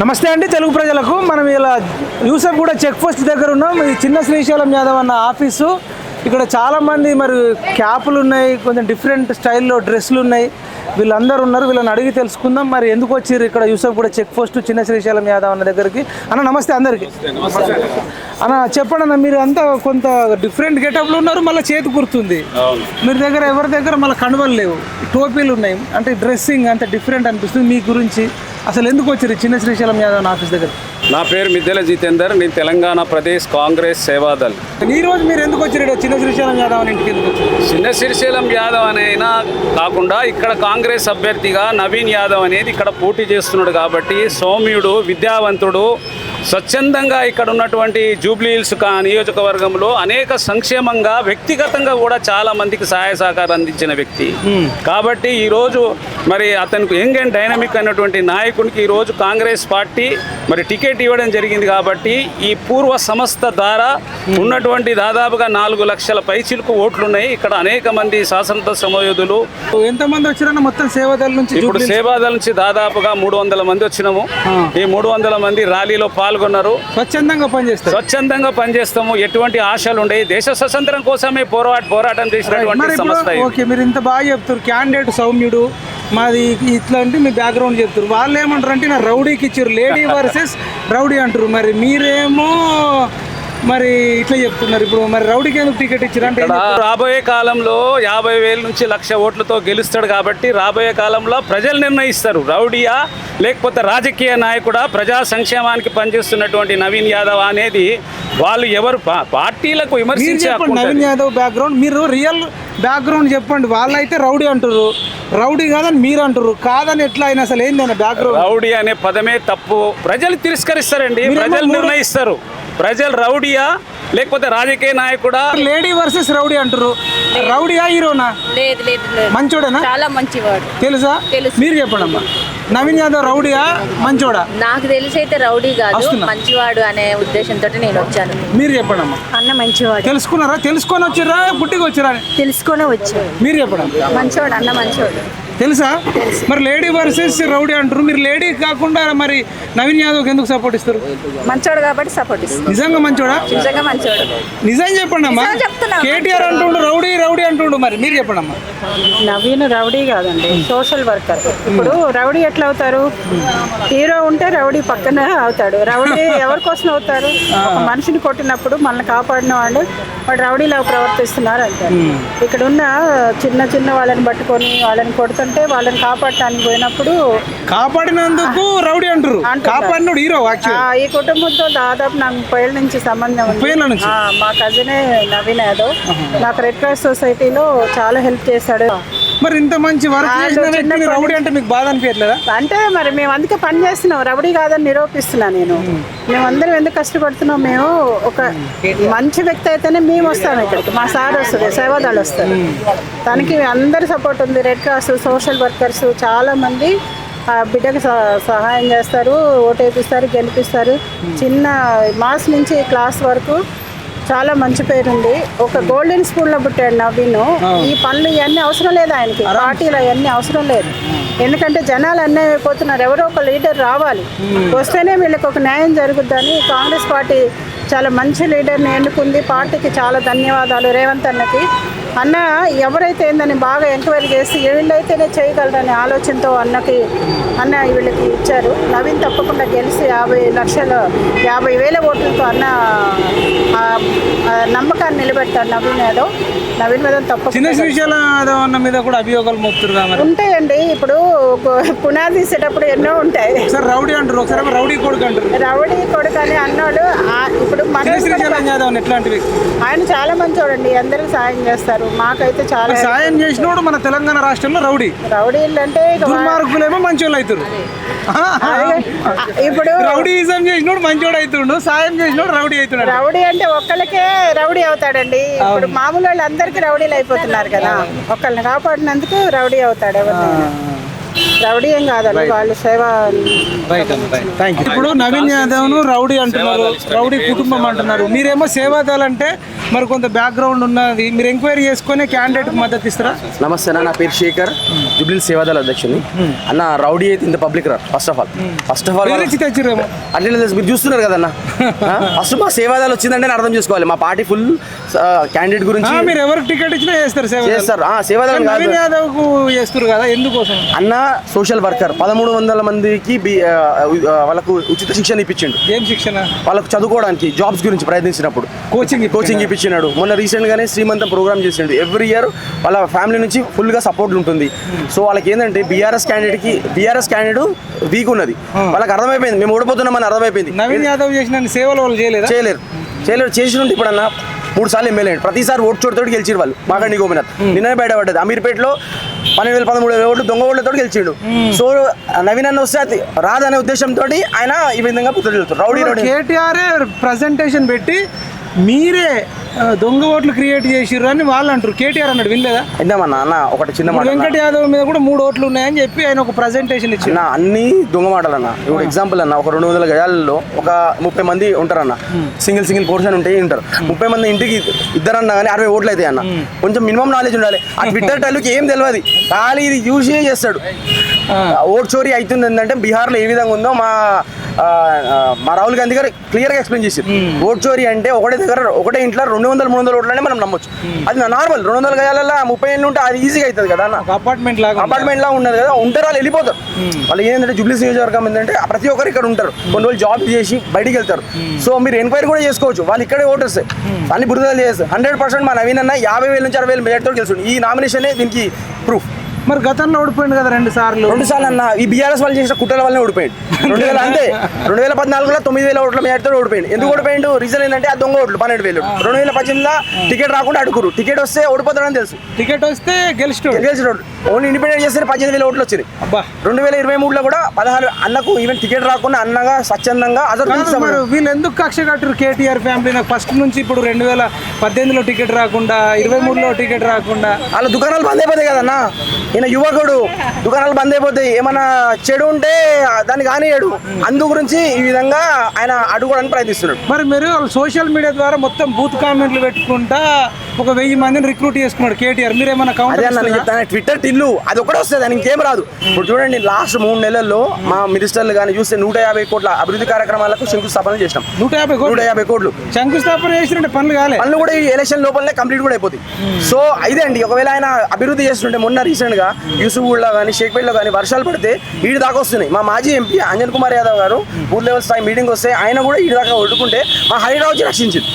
నమస్తే అండి తెలుగు ప్రజలకు. మనం ఇలా యూసఫ్ కూడా చెక్ పోస్ట్ దగ్గర ఉన్నాం. ఇది చిన్న శ్రీశైలం యాదవ్ అన్న ఆఫీసు. ఇక్కడ చాలా మంది మరి క్యాపులు ఉన్నాయి కొంచెం డిఫరెంట్ స్టైల్లో డ్రెస్సులు ఉన్నాయి. వీళ్ళందరూ ఉన్నారు వీళ్ళని అడిగి తెలుసుకుందాం. మరి ఎందుకు వచ్చారు ఇక్కడ? యూసఫ్ కూడా చెక్ పోస్ట్ చిన్న శ్రీశైలం యాదవ్ అన్న దగ్గరికి. అన్న నమస్తే అందరికి. అన్న చెప్పండి అన్న మీరు అంతా కొంత డిఫరెంట్ గెటప్లు ఉన్నారు మళ్ళీ చేతి గుర్తుంది. మీరు దగ్గర ఎవరి దగ్గర మళ్ళీ కనువలు లేవు? టోపీలు ఉన్నాయి. అంటే డ్రెస్సింగ్ అంత డిఫరెంట్ అనిపిస్తుంది మీ గురించి. అసలు ఎందుకు వచ్చారు చిన్న శ్రీశైలం యాదవ్ ఆఫీస్ దగ్గర నా పేరు మిద్దెల జితేందర్ నేను తెలంగాణ ప్రదేశ్ కాంగ్రెస్ సేవాదల్ ఈ రోజు మీరు ఎందుకు వచ్చారు చిన్న శ్రీశైలం యాదవ్ అని ఇంటికి చిన్న శ్రీశైలం యాదవ్ అనైనా కాకుండా ఇక్కడ కాంగ్రెస్ అభ్యర్థిగా నవీన్ యాదవ్ అనేది ఇక్కడ పోటీ చేస్తున్నాడు కాబట్టి సౌమ్యుడు విద్యావంతుడు స్వచ్ఛందంగా ఇక్కడ ఉన్నటువంటి జూబ్లీ హిల్స్ కా నియోజకవర్గంలో అనేక సంక్షేమంగా వ్యక్తిగతంగా కూడా చాలా మందికి సహాయ సహకారం అందించిన వ్యక్తి. కాబట్టి ఈరోజు మరి అతనికి యంగ్ అండ్ డైనమిక్ అయినటువంటి నాయకునికి ఈరోజు కాంగ్రెస్ పార్టీ మరి టికెట్ ఇవ్వడం జరిగింది కాబట్టి ఈ పూర్వ సంస్థ ద్వారా ఉన్నటువంటి దాదాపుగా నాలుగు లక్షల పైచిలకు ఓట్లు ఉన్నాయి ఇక్కడ అనేక మంది శాసనత సమయోధులు. ఎంతమంది వచ్చారన్న మొత్తం సేవాదళ నుంచి ఇప్పుడు సేవాదల నుంచి దాదాపుగా మూడు వందల మంది వచ్చినాము. ఈ మూడు వందల మంది ర్యాలీలో పాల్గొన్నారు. స్వచ్ఛందంగా పనిచేస్తారు స్వచ్ఛందంగా పనిచేస్తాము. ఎటువంటి ఆశలు ఉండవు దేశ స్వతంత్రం కోసమే పోరాట పోరాటం చేసినటువంటి సంస్థ. ఓకే మీరు ఇంత బాగా చెప్తారు క్యాండిడేట్ సౌమ్యుడు మాది ఇట్లా అంటే మీ బ్యాక్గ్రౌండ్ చెప్తారు వాళ్ళు ఏమంటారు అంటే నా రౌడీకి ఇచ్చారు. లేడీ వర్సెస్ రౌడీ అంటారు. మరి మీరేమో మరి ఇట్లా చెప్తున్నారు. ఇప్పుడు మరి రౌడీకి ఎందుకు టికెట్ ఇచ్చారు అంటే రాబోయే కాలంలో యాభై వేల నుంచి లక్ష ఓట్లతో గెలుస్తాడు కాబట్టి రాబోయే కాలంలో ప్రజలు నిర్ణయిస్తారు. రౌడియా లేకపోతే రాజకీయ నాయకుడా ప్రజా సంక్షేమానికి పనిచేస్తున్నటువంటి నవీన్ యాదవ్ అనేది వాళ్ళు ఎవరు పార్టీలకు మీరు విమర్శించే హక్కు చెప్పండి ఉంటుంది. నవీన్ యాదవ్ బ్యాక్గ్రౌండ్ మీరు రియల్ బ్యాక్గ్రౌండ్ చెప్పండి. వాళ్ళైతే రౌడీ అంటారు రౌడీ కాదని మీరు అంటారు కాదని ఎట్లా అయినా అసలు ఏంది బ్యాక్గ్రౌండ్ రౌడీ అనే పదమే తప్పు. ప్రజలు తిరస్కరిస్తారండి. ప్రజలు నిర్ణయిస్తారు. ప్రజలు రౌడియా? లేకపోతే రాజకీయ నాయకుడా? లేడీ వర్సెస్ రౌడీ అంటారు రౌడీయా హీరోనా? లేదు లేదు లేదు. మంచోడేనా? చాలా మంచివాడు. తెలుసా? తెలుసు. మీరు చెప్పండి అమ్మా నవీన్ యాదవ్ రౌడీయా మంచోడా? నాకు తెలిసి అయితే రౌడీ కాదు వస్తున్నా. మంచివాడు అనే ఉద్దేశంతో నేను వచ్చాను. మీరు చెప్పండి అమ్మా అన్న మంచివాడు. తెలుసుకున్నారా? తెలుసుకొని వచ్చిర్రా? పుట్టికి వచ్చిరా తెలుసుకొని వచ్చాడు మీరు చెప్పండి మంచివాడు అన్న మంచివాడు తెలుసా? మరి లేడీ వర్సెస్ రౌడీ అంటారు. మీరు లేడీ కాకుండా మరి నవీన్ యాదవ్కి ఎందుకు సపోర్ట్ ఇస్తారు? మంచివాడు కాబట్టి సపోర్ట్ ఇస్తాను నిజంగా మంచోడా? నిజంగా మంచివాడు నిజం చెప్పండి అమ్మా. కేటీఆర్ అంటుండు రౌడీ రౌడీ అంటుండు మరి. మీరు చెప్పండి అమ్మా. నవీన్ రౌడీ కాదండి సోషల్ వర్కర్. ఇప్పుడు రౌడీ ఎట్లా అవుతారు? హీరో ఉంటే రౌడీ పక్కనే అవుతాడు. రౌడీ ఎవరి కోసం అవుతారు? ఒక మనిషిని కొట్టినప్పుడు మనల్ని కాపాడిన వాళ్ళు వాడు రౌడీలా ప్రవర్తిస్తున్నారు అంటారు. ఇక్కడ ఉన్న చిన్న చిన్న వాళ్ళని పట్టుకొని వాళ్ళని కొడుతుంటే వాళ్ళని కాపాడటానికి పోయినప్పుడు కాపాడినందుకు రౌడీ అంటారు. కాపాడినోడు హీరో ఈ కుటుంబంతో దాదాపు నాకు ముప్పై ఏళ్ళ నుంచి సంబంధం ఉంది. మా కజినే నవీన్ యాదవ్. నాకు రెడ్ క్రాస్ సొసైటీలో చాలా హెల్ప్ చేశాడు. మరి ఇంత మంచి వర్క్ చేసిన వ్యక్తిని రౌడీ అంటే మీకు బాధ అనిపించట్లేదా? అంటే మరి మేము అందుకే పని చేస్తున్నాం. రబడీ కాదని నిరూపిస్తున్నా నేను. మేమందరం ఎందుకు కష్టపడుతున్నాం? మేము ఒక మంచి వ్యక్తి అయితేనే మేము వస్తాం ఇక్కడికి. మా సార్ వస్తుంది సేవాదాలు వస్తారు. తనకి అందరి సపోర్ట్ ఉంది. రెడ్ క్రాస్ సోషల్ వర్కర్స్ చాలా మంది ఆ బిడ్డకు సహ- సహాయం చేస్తారు ఓటు వేపిస్తారు గెలిపిస్తారు చిన్న మాస్ నుంచి క్లాస్ వరకు చాలా మంచి పేరుంది. ఒక గోల్డెన్ స్కూల్లో పుట్టాడు నవీన్. ఈ పనులు ఇవన్నీ అవసరం లేదు ఆయనకి. పార్టీలు అవన్నీ అవసరం లేదు. ఎందుకంటే జనాలు అన్నీ అయిపోతున్నారు. ఎవరో ఒక లీడర్ రావాలి. వస్తేనే వీళ్ళకి ఒక న్యాయం జరుగుద్దని కాంగ్రెస్ పార్టీ చాలా మంచి లీడర్ని ఎన్నుకుంది. పార్టీకి చాలా ధన్యవాదాలు. రేవంత్ అన్నకి అన్న ఎవరైతే ఏందని బాగా ఎంక్వైరీ చేసి వీళ్ళైతేనే చేయగలరనే ఆలోచనతో అన్నకి అన్న వీళ్ళకి ఇచ్చారు. నవీన్ తప్పకుండా గెలిచి యాభై లక్షల యాభై వేల ఓట్లతో అన్న నమ్మకాన్ని నిలబెడతాడు నవీన్ యాదవ్. నవీన్ యాదవ్ చిన్న తప్పకుండా శ్రీశైలం యాదవ్ అన్న మీద కూడా అభియోగాలు మోపుతురు మరి? ఉంటాయండి ఇప్పుడు పునాది తీసేటప్పుడు ఎన్నో ఉంటాయి. ఒకసారి రౌడీ అంటారు ఒకసారి రౌడీ కొడుకు అంటారు. రౌడీ కొడుకు అని అన్నాడు. ఇప్పుడు మన చిన్న ఎట్లాంటి వ్యక్తి? ఆయన చాలా మంచోడండి అందరికి సాయం చేస్తారు. మాకైతే చాలా సాయం చేసినోడు మన తెలంగాణ రాష్ట్రంలో రౌడీ. రౌడీలు అంటే దుర్మార్గులేమో మంచోళ్ళు అవుతారు ఇప్పుడు రౌడీయిజం చేసినోడు మంచోడు అవుతుండు సాయం చేసినోడు రౌడీ అవుతున్నాడు. రౌడీ అంటే ఒక్కళ్ళకే రౌడీ అవుతాడండి. ఇప్పుడు మామూలు వాళ్ళు అందరికీ రౌడీలు అయిపోతున్నారు కదా ఒకళ్ళని కాపాడినందుకు రౌడీ అవుతాడు ఎవరినైనా. రౌడీ ఏం కాదండి వాళ్ళు సేవ థ్యాంక్ యూ ఇప్పుడు నవీన్ యాదవ్ను రౌడీ అంటున్నారు రౌడీ కుటుంబం అంటున్నారు. మీరేమో సేవాదాలు అంటే మరి కొంత బ్యాక్గ్రౌండ్ ఉన్నది. మీరు ఎంక్వైరీ చేసుకునే క్యాండిడేట్ మద్దతు ఇస్తారా? నమస్తే అన్న నా పేరు శేఖర్. జుబ్లీ సేవాదళ అధ్యక్షుని అన్న రౌడీ అయితే ఇంత పబ్లిక్ రా first of all first of all తెచ్చిరేమో అట్లే లేదు, మీరు చూస్తున్నారు కదన్న. ఫస్ట్ మా సేవాదళ వచ్చిందంటే నేను అర్థం చేసుకోవాలి. మా పార్టీ ఫుల్ క్యాండిడేట్ గురించి మీరు ఎవరికి టికెట్ ఇచ్చినా చేస్తారు సేవ చేస్తారు. కాదు. నవీన్ యాదవ్కు చేస్తారు కదా ఎందుకోసం? అన్న సోషల్ వర్కర్. పదమూడు వందల మందికి వాళ్ళకు ఉచిత శిక్షణ ఇప్పించిండు. ఏం శిక్షణ? వాళ్ళకు చదువుకోవడానికి జాబ్స్ గురించి ప్రయత్నించినప్పుడు. కోచింగ్ కోచింగ్ ఇప్పించినాడు. మొన్న రీసెంట్ గానే శ్రీమంతం ప్రోగ్రామ్ చేసిండు. ఎవ్రీ ఇయర్ వాళ్ళ ఫ్యామిలీ నుంచి ఫుల్గా సపోర్ట్ ఉంటుంది. సో వాళ్ళకి ఏంటంటే బీఆర్ఎస్ క్యాండిడేట్కి బీఆర్ఎస్ క్యాండిడేట్ వీక్ ఉన్నది. వాళ్ళకి అర్థమైపోయింది. మేము ఓడిపోతున్నామని అర్థమైపోయింది. నవీన్ యాదవ్ చేసిన సేవలు వాళ్ళు చేయలేదా? చేయలేరు. చేయలేరు. చేసినట్టు ఇప్పుడు అన్న మూడు సార్లు ఎమ్మెల్యే. ప్రతిసారి ఓటు చోటుతో గెలిచిరు వాళ్ళు. మాగండి గోపినాథ్. నిన్ననే బయటపడ్డది. అమీర్పేటలో పన్నెండు వేల పదమూడు వేల ఓట్లు దొంగ ఓట్లతో గెలిచిండు. సో నవీన్ అన్న వస్తే రాదనే ఉద్దేశంతో ఆయన ఈ విధంగా పుత్రులు రౌడీ రౌడీ. కేటీఆర్ ప్రజెంటేషన్ పెట్టి మీరే దొంగ ఓట్లు క్రియేట్ చేసిర్రు అని వాళ్ళు అంటారు కేటీఆర్ అన్నాడు వినలేదా? విందామన్నా అన్న ఒకటి చిన్న మాట. వెంకట యాదవ్ మీద కూడా మూడు ఓట్లు ఉన్నాయని చెప్పి ఆయన ఒక ప్రజెంటేషన్ ఇచ్చిండు అన్న అన్ని దొంగ మాటలు అన్న ఇప్పుడు ఎగ్జాంపుల్ అన్న ఒక రెండు వందల గజాలలో ఒక ముప్పై మంది ఉంటారన్న. సింగిల్ సింగిల్ పోర్షన్ ఉంటే ఉంటారు. ముప్పై మంది ఇంటికి ఇద్దరు అన్న కానీ అరవై ఓట్లు అవుతాయి అన్న. కొంచెం మినిమం నాలెడ్జ్ ఉండాలి. ఆ ట్విట్టర్ టైలుకి ఏం తెలియదు ఖాళీ ఇది యూజ్ చేస్తాడు. ఓట్ చోరీ అవుతుంది ఏంటంటే బీహార్లో ఏ విధంగా ఉందో మా మా రాహుల్ గాంధీ గారు క్లియర్గా ఎక్స్ప్లెయిన్ చేశారు. ఓట్ చోరీ అంటే ఒకటే దగ్గర ఒకటే ఇంట్లో రెండు వందల మూడు వందల ఓట్లనే మనం నమ్మొచ్చు. అది నార్మల్. రెండు వందల గజాలలో ముప్పై ఏళ్ళు ఉంటే అది ఈజీగా అవుతుంది కదా అపార్ట్మెంట్ లాగా. అపార్ట్మెంట్ లా ఉన్నది కదా. ఉంటారు వాళ్ళు వెళ్ళిపోతారు. వాళ్ళు ఏంటంటే జుబ్లీస్ నియోజకవర్గం ఏంటంటే ప్రతి ఒక్కరు ఇక్కడ ఉంటారు. కొన్ని రోజులు జాబ్ చేసి బయటికి వెళ్తారు. సో మీరు ఎంక్వైరీ కూడా చేసుకోవచ్చు. వాళ్ళు ఇక్కడే ఓటర్స్ అన్ని బురదలు చేస్తారు. హండ్రెడ్ పర్సెంట్ మా నవీన్ అన్న యాభై వేల నుంచి అరవై వేల మెజార్టీతో గెలుస్తుంది ఈ నామినేషనే దీనికి ప్రూఫ్ మరి గతంలో ఓడిపోయింది కదా రెండు సార్లు. రెండు సార్లు అన్న ఈ బీఆర్ఎస్ వాళ్ళు చేసిన కుట్రల వల్లనే ఓడిపోయాడు. రెండు వేల అంతే రెండు వేల పద్నాలుగులో తొమ్మిది వేల ఓట్ల మెజార్టీతో ఓడిపోయాడు. ఎందుకు ఓడిపోయాడు? రీజన్ ఏంటంటే ఆ దొంగ ఓట్లు పన్నెండు వేలు. రెండు వేల పద్దెనిమిదిలో టికెట్ రాకుండా అడుగురు. టికెట్ వస్తే ఓడిపోతాడని తెలుసు. టికెట్ వస్తే గెలిచినోడు. గెలిచిన ఓట్లు ఓన్లీ ఇండిపెండెంట్ చేస్తే పద్దెనిమిది వేల ఓట్లు అబ్బా. రెండు వేల ఇరవై మూడులో కూడా పదహారు అన్నకు ఈవెన్ టికెట్ రాకుండా అన్నగా స్వచ్ఛందంగా అజర్ వీళ్ళు ఎందుకు కక్ష కట్టరు కేటీఆర్ ఫ్యామిలీ నాకు? ఫస్ట్ నుంచి ఇప్పుడు రెండు వేల పద్దెనిమిదిలో టికెట్ రాకుండా ఇరవై మూడులో టికెట్ రాకుండా. వాళ్ళ దుకాణాలు బంద్ అయిపోతాయి కదన్నా? ఈయన యువకుడు దుకాణాలు బంద్ అయిపోతాయి ఏమైనా చెడు ఉంటే దాన్ని కానియడు అందు గురించి ఈ విధంగా ఆయన అడుగుకోవడానికి ప్రయత్నిస్తున్నాడు. మరి మీరు సోషల్ మీడియా ద్వారా మొత్తం బూత్ కామెంట్లు పెట్టుకుంటా ఒక వెయ్యి మందిని రిక్రూట్ చేసుకున్నాడు కేటీఆర్. మీరు ఏమైనా ట్విట్టర్ టిల్లు అది ఒకటే వస్తుంది అని ఇంకేం రాదు. ఇప్పుడు చూడండి లాస్ట్ మూడు నెలల్లో మా మినిస్టర్లు కానీ చూస్తే నూట యాభై కోట్ల అభివృద్ధి కార్యక్రమాలకు శంకుస్థాపన చేసినాం. నూట యాభై కోట్లు? నూట యాభై కోట్లు. శంకుస్థాపన చేసినట్టు పనులు కాలే. పనులు కూడా ఈ ఎలక్షన్ లోపలనే కంప్లీట్ కూడా అయిపోతాయి. సో ఇదే అండి ఒకవేళ ఆయన అభివృద్ధి చేస్తుంటే మొన్న రీసెంట్గా యూసుఫ్గూడ్లో కానీ షేక్పేట్లో కానీ వర్షాలు పడితే ఈడి దాకా వస్తున్నాయి. మా మాజీ ఎంపీ అంజన్ కుమార్ యాదవ్ గారు బూత్ లెవెల్ స్థాయి మీటింగ్ వస్తే ఆయన కూడా ఈడి దాకా ఒడ్డుకుంటే మా హరిరావు వచ్చి రక్షించింది.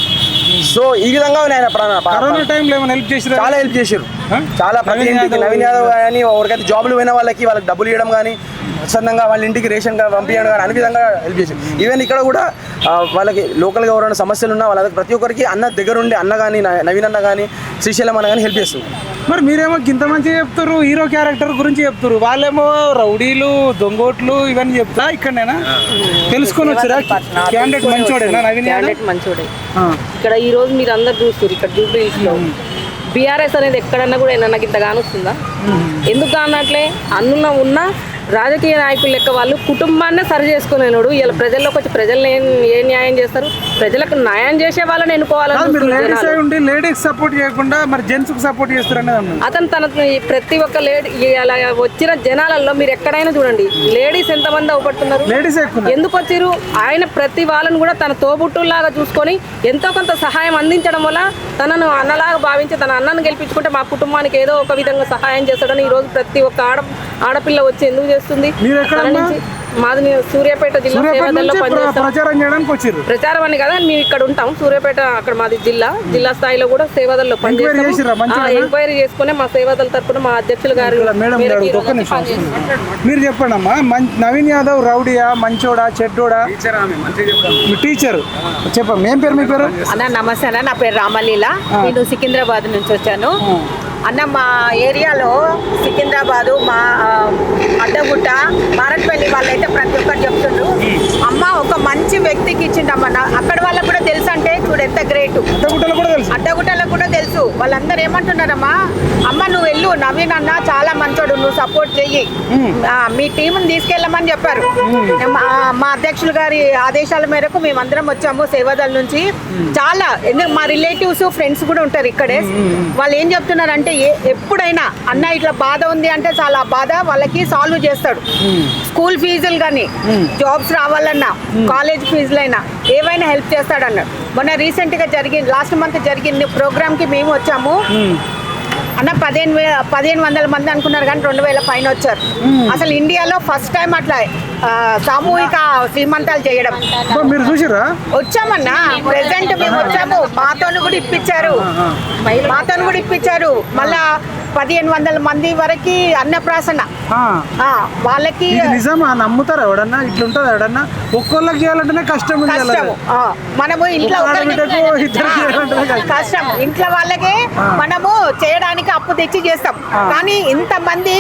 సో ఈ విధంగా ఆయన ప్రాణ- కరోనా టైంలో ఏమైనా హెల్ప్ చేసిరా? చాలా హెల్ప్ చేశారు? చాలా ప్రతి నవీన్ ఇంటికి యాదవ్ నవీన్ యాదవ్ కానీ ఎవరికైతే జాబులు పోయిన వాళ్ళకి వాళ్ళకి డబ్బులు ఇవ్వడం కానీ స్వచ్ఛందంగా వాళ్ళ ఇంటికి రేషన్గా పంపించడం కానీ అన్ని విధంగా హెల్ప్ చేశారు ఈవెన్ ఇక్కడ కూడా వాళ్ళకి లోకల్గా ఎవరైనా సమస్యలు ఉన్నా వాళ్ళకి ప్రతి ఒక్కరికి అన్న దగ్గర ఉండి అన్న కానీ నవీన్ అన్న కానీ శ్రీశైలం అన్న కానీ హెల్ప్ చేస్తుంది మరి మీరేమో ఇంత మంచిగా చెప్తారు హీరో క్యారెక్టర్ గురించి చెప్తారు వాళ్ళేమో రౌడీలు దొంగోట్లు ఇవన్నీ చెప్తా ఇక్కడనేనా? తెలుసుకొని వచ్చారా? క్యాండిడేట్ మంచోడేనా నవీన్ యాదవ్? క్యాండిడేట్ మంచోడే. ఆ. ఇక్కడ ఈ రోజు మీరు అందరు చూస్తారు ఇక్కడ జూబ్లీ హిల్స్లో బీఆర్ఎస్ అనేది ఎక్కడన్నా కూడా ఏమన్నా ఇంత కానొస్తుందా ఎందుకు కానట్లే అందులో ఉన్న రాజకీయ నాయకులు లెక్క వాళ్ళు కుటుంబాన్నే సరి చేసుకునేవాడు ఇలా ప్రజల్లోకి వచ్చి ప్రజల్ని ఏం ఏ న్యాయం చేస్తారు? ప్రజలకు న్యాయం చేసే వాళ్ళని ఎన్నుకోవాలని లేడీస్ సపోర్ట్ చేయకుండా మరి జెంట్స్ సపోర్ట్ చేస్తారు అతను తన ప్రతి ఒక్క లేడీ అలా వచ్చిన జనాలలో మీరు ఎక్కడైనా చూడండి లేడీస్ ఎంతమంది అవపడుతున్నారు? లేడీస్ ఎందుకు వచ్చారు? ఆయన ప్రతి వాళ్ళని కూడా తన తోబుట్టులాగా చూసుకొని ఎంతో కొంత సహాయం అందించడం వల్ల తనను అన్నలాగా భావించి తన అన్నను గెలిపించుకుంటే మా కుటుంబానికి ఏదో ఒక విధంగా సహాయం చేస్తాడని ఈ రోజు ప్రతి ఒక్క ఆడ ఆడపిల్ల వచ్చి ఎందుకు చేస్తుంది. మాది సూర్యాపేట జిల్లా ప్రచారం చేయడానికి వచ్చారు ప్రచారం అని కదా మేము ఇక్కడ ఉంటాం. సూర్యాపేట అక్కడ మాది జిల్లా. జిల్లా స్థాయిలో కూడా సేవదల్లో? పనిచేస్తాం? ఎంక్వైరీ చేసుకుని మా సేవదల తరపున మా అధ్యక్షులు గారు. మీరు చెప్పండి అమ్మా నవీన్ యాదవ్ రౌడీయా మంచోడా చెడ్డోడా? టీచర్ చెప్పమ్మా ఏం పేరు మీ పేరు? అన్న నమస్తే అన్న. నా పేరు రామలీల. నేను సికింద్రాబాద్ నుంచి వచ్చాను. అన్న మా ఏరియాలో సికింద్రాబాదు మా అడ్డగుట్ట మారట్పల్లి వాళ్ళైతే ప్రతి ఒక్కరు చెప్తుండ్రు. అమ్మ ఒక మంచి వ్యక్తికి ఇచ్చిండమ్మ నా- అక్కడ వాళ్ళకు కూడా తెలుసు అంటే చూడు ఎంత గ్రేట్. అడ్డగుట్టలకు కూడా తెలుసు. వాళ్ళ వాళ్ళందరూ ఏమంటున్నారమ్మా? అమ్మ నువ్వు వెళ్ళు. నవీన్ అన్న చాలా మంచోడు. నువ్వు సపోర్ట్ చెయ్యి. మీ టీంని తీసుకెళ్ళమని చెప్పారు. మా మా అధ్యక్షులు గారి ఆదేశాల మేరకు మేమందరం వచ్చాము సేవాదల్ నుంచి. చాలా ఎందుకు మా రిలేటివ్స్ ఫ్రెండ్స్ కూడా ఉంటారు ఇక్కడే. వాళ్ళు ఏం చెప్తున్నారంటే ఏ ఎప్పుడైనా అన్న ఇట్లా బాధ ఉంది అంటే చాలా బాధ వాళ్ళకి సాల్వ్ చేస్తాడు. స్కూల్ ఫీజులు కానీ జాబ్స్ రావాలన్నా కాలేజ్ ఫీజులైనా ఏవైనా హెల్ప్ చేస్తాడన్నారు మొన్న రీసెంట్గా జరిగింది లాస్ట్ మంత్ జరిగింది ప్రోగ్రామ్కి మేము వచ్చాము. అన్న పదిహేను వే పదిహేను వందల మంది అనుకున్నారు కానీ రెండు వేల పైన వచ్చారు. అసలు ఇండియాలో ఫస్ట్ టైం అట్లా సామూహిక శ్రీమంతాలు చేయడం. మీరు చూసిరా వచ్చామన్నా ప్రెసెంట్ మేము వచ్చాము. మాతోను కూడా ఇప్పించారు. మాతోను కూడా ఇప్పించారు. మళ్ళా పదిహేను వందల మంది వరకు అన్నప్రాసన. వాళ్ళకి నిజమా? నమ్ముతారా ఎవడన్నా? ఇట్లా ఉంటుంది ఎవడన్నా? ఒక్కొక్కరికి చేయాలంటేనే కష్టం మనము ఇంట్లో. కష్టం. ఇంట్లో వాళ్ళకే మనము చేయడానికి అప్పు తెచ్చి చేస్తాం. కానీ ఇంతమంది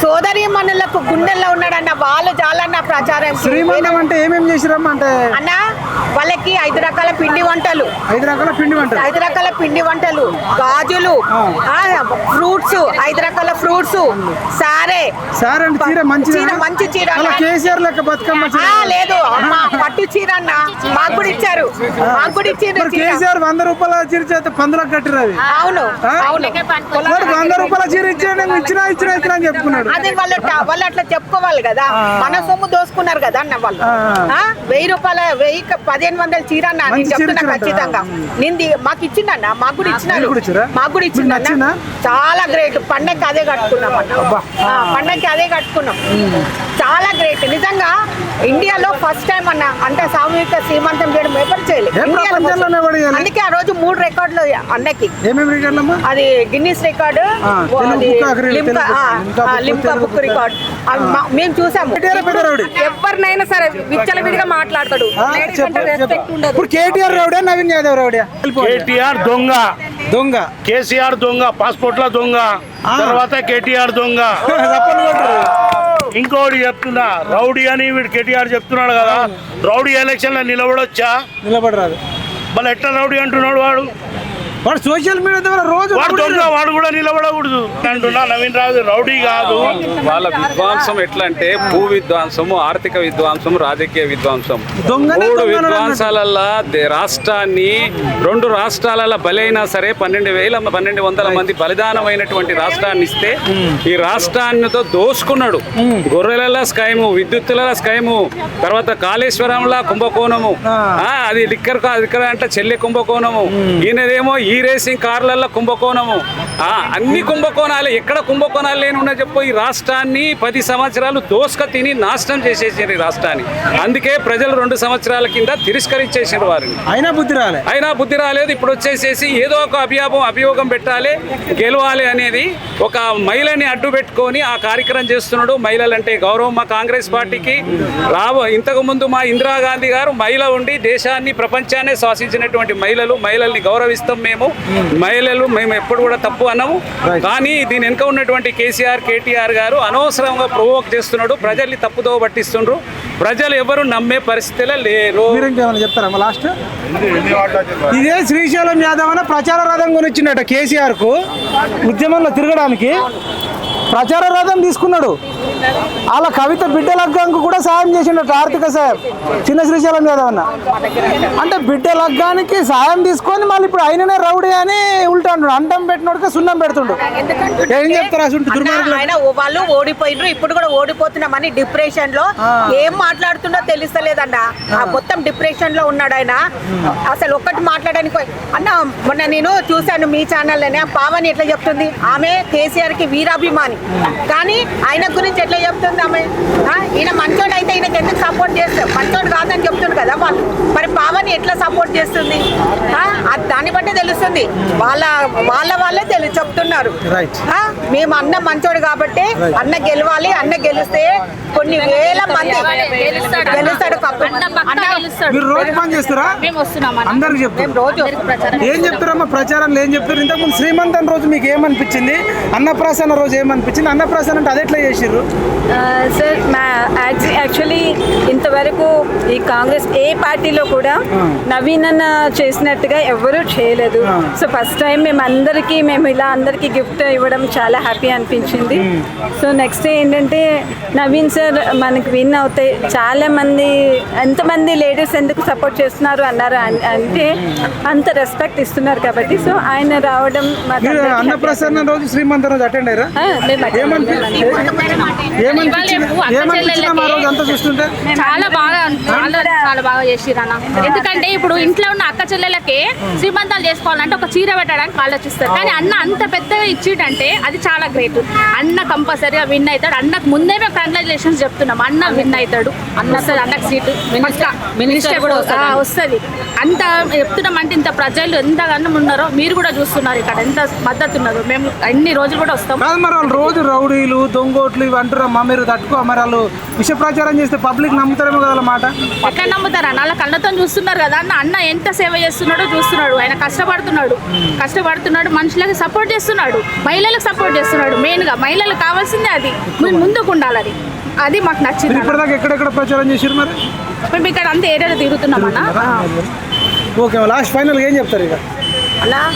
సోదరి మనులకు గుండెల్లో ఉన్నాడన్న వాళ్ళు చాలన్న ప్రచారం శ్రీమంతం అంటే ఏమేమి చేసిరమ్మా అంటే? అన్న వాళ్ళకి ఐదు రకాల పిండి వంటలు. ఐదు రకాల పిండి వంటలు. ఐదు రకాల పిండి వంటలు. గాజులు ఫ్రూట్స్ ఐదు రకాల ఫ్రూట్స్ సారే. సార్ మంచి చీర మంచి చీర. కేసీఆర్ లెక్క బతుకమ్మ లేదు అమ్మ. పట్టు చీర అన్న. మాకు కూడా ఇచ్చారు. మాకు కూడా ఇచ్చారు. కేసీఆర్ వంద రూపాయల చీర చేస్తే పందులకు కట్టిరు అది అవును? అవును. వంద రూపాయల చీర ఇచ్చాడు ఇచ్చినా ఇచ్చినా ఇచ్చినా అని చెప్పుకున్నాడు. అదే వాళ్ళు వాళ్ళు అట్లా చెప్పుకోవాలి కదా. మన సొమ్ము దోసుకున్నారు కదా అన్న వాళ్ళు? వెయ్యి రూపాయల వెయ్యి పదిహేను వందల చీర అన్న నేను చెప్తున్నా. ఖచ్చితంగా. నేను ది- మాకు ఇచ్చిండన్న మాకు కూడా ఇచ్చినారు. మీకు కూడా ఇచ్చిందన్న? చాలా గ్రేట్. పండగకి అదే కట్టుకున్నాం పండగకి అదే కట్టుకున్నాం. చాలా గ్రేట్. నిజంగా ఇండియాలో ఫస్ట్ టైం అన్న అంటే సామూహిక శ్రీమంతం చేయడం ఎవరు చేయలేదు? అందుకే ఆ రోజు మూడు రికార్డులు అన్నకి. అది గిన్నిస్ రికార్డు అది బుక్. రికార్డ్. మేము చూసాము కేటీఆర్ పెద్ద రౌడీ? ఎవరినైనా సరే విచ్చలవిడిగా మాట్లాడతాడు. ఇప్పుడు కేటీఆర్ రౌడే నవీన్ యాదవ్ రౌడే? కేటీఆర్ దొంగ. దొంగ. కేసీఆర్ దొంగ పాస్పోర్ట్ల దొంగ తర్వాత కేటీఆర్ దొంగ. ఇంకోటి చెప్తున్నా రౌడీ అని వీడు కేటీఆర్ చెప్తున్నాడు కదా రౌడీ ఎలక్షన్లో నిలబడొచ్చా? నిలబడరాదు. మళ్ళీ ఎట్లా రౌడీ అంటున్నాడు వాడు? వాడు సోషల్ మీడియా ద్వారా రోజు వాడు దొంగ వాడు కూడా నిలబడకూడదు. అంటున్నా నవీన్ రాజు రౌడీ కాదు. వాళ్ళ విద్వాంసం ఎట్లా అంటే భూ విద్వాంసము ఆర్థిక విద్వాంసం రాజకీయ విద్వాంసం. మూడు విద్వాంసాలల్లా దే- రాష్ట్రాన్ని రెండు రాష్ట్రాలలో బలైనా సరే పన్నెండు వేల పన్నెండు వందల మంది బలిదానమైనటువంటి రాష్ట్రాన్ని ఇస్తే ఈ రాష్ట్రాన్నితో దోసుకున్నాడు. గొర్రెల స్కైము విద్యుత్తుల స్కైము తర్వాత కాళేశ్వరంలా కుంభకోణము. ఆ, అది లిక్కర్ కా- లిక్కర్ అంటే చెల్లె కుంభకోణము. ఈయనదేమో ఈ రేసింగ్ కార్లలో కుంభకోణము. ఆ, అన్ని కుంభకోణాలు ఎక్కడ కుంభకోణాలు లేని ఉన్నా చెప్పు ఈ రాష్ట్రాన్ని పది సంవత్సరాలు దోసుక తిని నాశనం చేసేసారు ఈ రాష్ట్రాన్ని. అందుకే ప్రజలు రెండు సంవత్సరాల కింద తిరస్కరించేసారు వారిని. అయినా బుద్ధి రాలే. అయినా బుద్ధి రాలేదు ఇప్పుడు వచ్చేసేసి ఏదో ఒక అభియోగం అభియోగం పెట్టాలి గెలవాలి అనేది ఒక మహిళని అడ్డు పెట్టుకొని ఆ కార్యక్రమం చేస్తున్నాడు మహిళలంటే గౌరవం. మా కాంగ్రెస్ పార్టీకి రాబో ఇంతకు ముందు మా ఇందిరాగాంధీ గారు మహిళ ఉండి దేశాన్ని ప్రపంచాన్ని శాసించినటువంటి మహిళలు మహిళల్ని గౌరవిస్తాం మేము. మహిళలు మేము ఎప్పుడు కూడా తప్పు అన్నాము కానీ దీని వెనుక ఉన్నటువంటి కేసీఆర్ కేటీఆర్ గారు అనవసరంగా ప్రొవోక్ చేస్తున్నాడు ప్రజల్ని తప్పుదో పట్టిస్తుండ్రు. ప్రజలు ఎవరు నమ్మే పరిస్థితిలో లేరు. మీరు ఇంకేమైనా చెప్తారా లాస్ట్? ఇదే శ్రీశైలం యాదవ్ అనే ప్రచార రథం కొనిచ్చిండట కేసీఆర్కు ఉద్యమంలో తిరగడానికి. ప్రచార రథం తీసుకున్నాడు. అలా కవిత బిడ్డ లగ్గానికి కూడా సాయం చేసిండట ఆర్థిక సాయం. చిన్న శ్రీశైలం అన్న అంటే బిడ్డ లగ్గానికి సాయం తీసుకొని మళ్ళీ ఇప్పుడు ఆయననే రౌడీ అని ఉల్టా అంటాడు అండం పెట్టినోడికి సున్నం పెడుతుండు. ఏం చెప్తారు ఆయన వాళ్ళు ఓడిపోయినరు ఇప్పుడు కూడా ఓడిపోతున్నామని డిప్రెషన్లో ఏం మాట్లాడుతుండో తెలుస్తలేదన్న ఆ మొత్తం డిప్రెషన్లో ఉన్నాడు ఆయన. అసలు ఒక్కటి మాట్లాడడానికి అన్న మొన్న నేను చూశాను మీ ఛానల్లోనే పావని ఎట్లా చెప్తుంది? ఆమె కేసీఆర్కి వీరాభిమాని. కానీ ఆయన గురించి ఎట్లా చెప్తుంది ఆమె? ఆ, ఈయన మంచోడు అయితే ఈయనకి ఎందుకు సపోర్ట్ చేస్తారు? మంచోడు కాదని చెప్తుంది కదా వాళ్ళు. మరి పావని ఎట్లా సపోర్ట్ చేస్తుంది? దాన్ని బట్టి తెలుస్తుంది. వాళ్ళ వాళ్ళ వాళ్ళే తెలు చెప్తున్నారు. మేము అన్న మంచోడు కాబట్టి అన్న గెలవాలి అన్న గెలిస్తే కొన్ని వేల మంది గెలుస్తాడు. కప్పు. అన్న మీరు రోజు పని చేస్తారా? మేము వస్తున్నాం అందరికి చెప్తారు. మేము రోజు ఏం చెప్తారమ్మా? ప్రచారంలో ఏం చెప్తారు? ఇంతకుముందు శ్రీమంతం రోజు మీకు ఏమనిపించింది? అన్నప్రాసన రోజు ఏమనిపించింది? అన్నప్రాసన అంటే అది ఎట్లా చేసిర్రు? సార్ మా యాక్చువల్లీ ఇంతవరకు ఈ కాంగ్రెస్ ఏ పార్టీలో కూడా నవీన్ అన్న చేసినట్టుగా ఎవరూ చేయలేదు. సో ఫస్ట్ టైం మేము అందరికీ మేము ఇలా అందరికీ గిఫ్ట్ ఇవ్వడం చాలా హ్యాపీ అనిపించింది. సో నెక్స్ట్ ఏంటంటే నవీన్ సార్ మనకి విన్ అవుతాయి. చాలా మంది ఎంతమంది లేడీస్ ఎందుకు సపోర్ట్ చేస్తున్నారు అన్నారు అన్- అంటే అంత రెస్పెక్ట్ ఇస్తున్నారు కాబట్టి. సో ఆయన రావడం. అన్నప్రసన్న రోజు శ్రీమంతం రోజు అటెండ్ అయ్యారా? మేము చాలా బాగా చాలా చాలా బాగా చేసిర్రు అన్న ఎందుకంటే ఇప్పుడు ఇంట్లో ఉన్న అక్క చెల్లెలకే శ్రీమంతాలు చేసుకోవాలంటే ఒక చీర పెట్టడానికి ఆలోచిస్తారు. కానీ అన్న అంత పెద్దగా ఇచ్చిడంటే అది చాలా గ్రేట్. అన్న కంపల్సరీగా విన్ అవుతాడు. అన్నకు ముందే మేము కంగ్రాచులేషన్స్ చెప్తున్నాం. అన్న విన్ అవుతాడు. అన్న వస్తుంది అన్నకు సీటు మినిస్టర్ కూడా వస్తుంది. అంత చెప్తున్నాం అంటే ఇంత ప్రజలు ఎంత గన్నం ఉన్నారో మీరు కూడా చూస్తున్నారు. ఇక్కడ ఎంత మద్దతు ఉన్నదో. మేము అన్ని రోజులు కూడా వస్తాం. రోజు రౌడీలు దొంగోట్లు ఇవి అంటారమ్మా మీరు తట్టుకో మరి వాళ్ళు విష ప్రచారం చేస్తే పబ్లిక్ నమ్ముతారేమో కదా మాట. ఎక్కడ నమ్ముతారు వాళ్ళ కళ్ళతో చూస్తున్నారు కదా అన్న. అన్న ఎంత సేవ చేస్తున్నాడో చూస్తున్నాడు. ఆయన కష్టపడుతున్నాడు. కష్టపడుతున్నాడు మనుషులకి సపోర్ట్ చేస్తున్నాడు. మహిళలకు సపోర్ట్ చేస్తున్నాడు. మెయిన్గా మహిళలకు కావాల్సిందే అది. మేము ముందుకు ఉండాలి అది మాకు నచ్చింది. ఇప్పటిదాకా ఎక్కడెక్కడ ప్రచారం చేసారు మరి? మేము ఇక్కడ అంత ఏరియాలో తిరుగుతున్నాం అన్న. ఆ. ఓకే లాస్ట్ ఫైనల్ ఏం చెప్తారు ఇక? అలా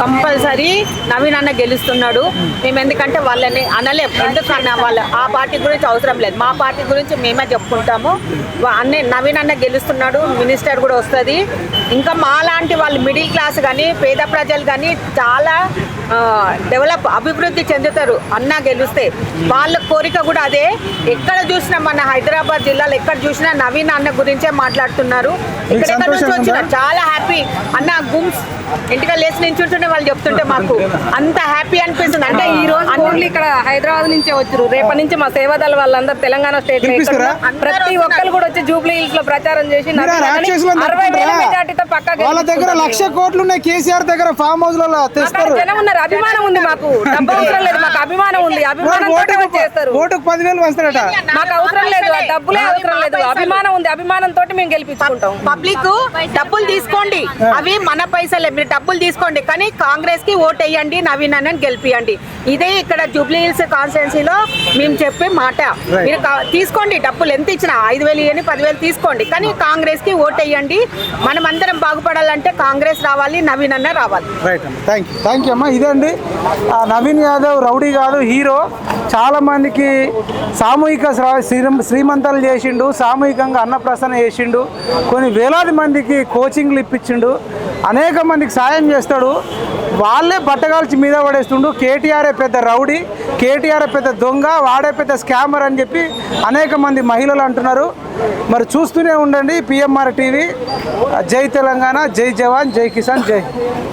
కంపల్సరీ నవీన్ అన్న గెలుస్తున్నాడు. మేము ఎందుకంటే వాళ్ళని అనలేం. ఎందుకన్నా వాళ్ళ ఆ పార్టీ గురించి అవసరం లేదు. మా పార్టీ గురించి మేమే చెప్పుకుంటాము. వా- అన్నే నవీన్ అన్న గెలుస్తున్నాడు. మినిస్టర్ కూడా వస్తుంది. ఇంకా మా లాంటి వాళ్ళు మిడిల్ క్లాస్ కానీ పేద ప్రజలు కానీ చాలా డెవలప్ అభివృద్ధి చెందుతారు అన్న గెలిస్తే. వాళ్ళ కోరిక కూడా అదే. ఎక్కడ చూసినా మన హైదరాబాద్ జిల్లాలో ఎక్కడ చూసినా నవీన్ అన్న గురించే మాట్లాడుతున్నారు. ఎక్కడెక్కడ నుంచి వచ్చిన? చాలా హ్యాపీ. అన్న గుమ్స్ ఇంటిగా లేచి నించుంటుంటే వాళ్ళు చెప్తుంటే మాకు అంత హ్యాపీ అనిపిస్తుంది. అంటే ఈ రోజు ఓన్లీ ఇక్కడ హైదరాబాద్ నుంచే వచ్చారు. రేపటి నుంచి మా సేవాదళ వాళ్ళందరూ తెలంగాణ స్టేట్లో ప్రతి ఒక్కరు కూడా వచ్చి జూబ్లీ హిల్స్లో ప్రచారం చేసి అరవై వేల? మెజార్టీతో పక్కా వాళ్ళ దగ్గర. లక్ష కోట్లు ఉన్నాయి కేసీఆర్ దగ్గర ఫామ్ హౌస్ తెస్తారు. మాకు జనం ఉన్నారు. అభిమానం ఉంది మాకు. డబ్బు అవసరం లేదు మాకు. అభిమానం ఉంది. అభిమానం ఓటుకు చేస్తారు. ఓటుకు పదివేలు వస్తారట మాకు అవసరం లేదు. డబ్బులే అవసరం లేదు. అభిమానం ఉంది. అభిమానం తోటి మేము గెలిపించుకుంటాం. పబ్లిక్ డబ్బులు తీసుకోండి. అవి మన పైసలే. మీరు డబ్బులు తీసుకోండి. కానీ కాంగ్రెస్కి ఓట్ వేయండి నవీన్ అన్నని గెలిపియండి. ఇదే ఇక్కడ జూబ్లీ హిల్స్ కాన్స్టిట్యున్సీలో మేము చెప్పే మాట. మీరు కా- తీసుకోండి. డబ్బులు ఎంత ఇచ్చినా ఐదు వేలు ఇవ్వని పదివేలు తీసుకోండి. కానీ కాంగ్రెస్కి ఓట్ వేయండి మనం అందరం బాగుపడాలంటే కాంగ్రెస్ రావాలి. నవీన్ అన్న రావాలి. రైట్ అమ్మ. థ్యాంక్ యూ థ్యాంక్ యూ అమ్మా. ఇదండి ఆ నవీన్ యాదవ్ రౌడీ కాదు హీరో. చాలామందికి సామూహిక శ్రీమంతాలు చేసిండు సామూహికంగా అన్నప్రసన్న చేసిండు కొన్ని వేలాది మందికి కోచింగ్లు ఇప్పించిండు అనేక మందికి సాయం చేస్తాడు. వాళ్ళే బట్టగాల్చి మీద పడేస్తుండు. కేటీఆరే పెద్ద రౌడీ కేటీఆరే పెద్ద దొంగ వాడే పెద్ద స్కామర్ అని చెప్పి అనేక మంది మహిళలు అంటున్నారు. మరి చూస్తూనే ఉండండి పిఎంఆర్ టీవీ. జై తెలంగాణ జై జవాన్ జై కిసాన్ జై